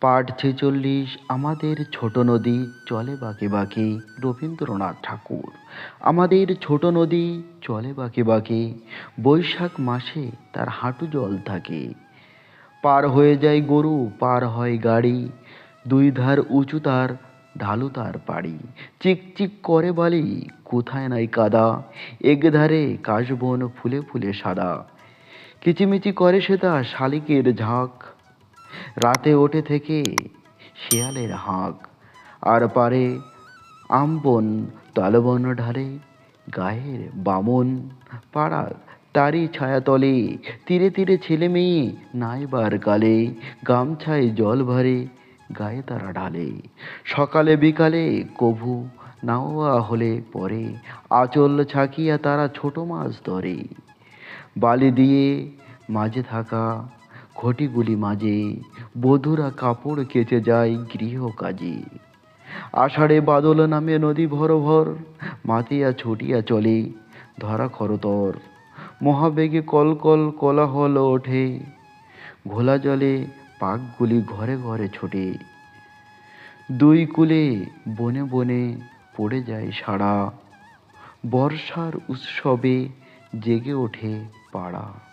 পাঠ ছেচল্লিশ, আমাদের ছোট নদী চলে বাঁকে বাঁকে, রবীন্দ্রনাথ ঠাকুর। আমাদের ছোট নদী চলে বাঁকে বাঁকে, বৈশাখ মাসে তার হাঁটু জল থাকে। পার হয়ে যায় গরু, পার হয় গাড়ি, দুই ধার উঁচু তার, ঢালু তার পাড়ি। চিক চিক করে বালি, কোথায় নাই কাদা, এক ধারে কাশবন ফুলে ফুলে সাদা। কিচিমিচি করে সে তা শালিকের ঝাঁক রাতে ওঠে থেকে শিয়ালের হাঁক। আর পারে আমবন, তালবন ঢালে গায়ের বামন। পাড়া তারই ছায়াতলে তীরে তীরে ছেলে মেয়ে নাইবার গালে গামছায় জল ভরে গায়ে তারা ঢালে। সকালে বিকালে কভু নাওয়া হলে পরে আঁচল ছাকিয়া তারা ছোট মাছ ধরে। বালি দিয়ে মাঝে থাকা ঘটিগুলি মাঝে বধুরা কাপড় কেচে যায় গৃহ কাজে। আষাঢ়ে বাদল নামে নদী ভর ভর, মাতিয়া ছুটিয়া চলে ধরা খরতর। মহাবেগে কল কল কোলাহল ওঠে, ঘোলা জলে পাকগুলি ঘরে ঘরে ছোটে। দুই কূলে বনে বনে পড়ে যায় সাড়া, বর্ষার উৎসবে জেগে ওঠে পাড়া।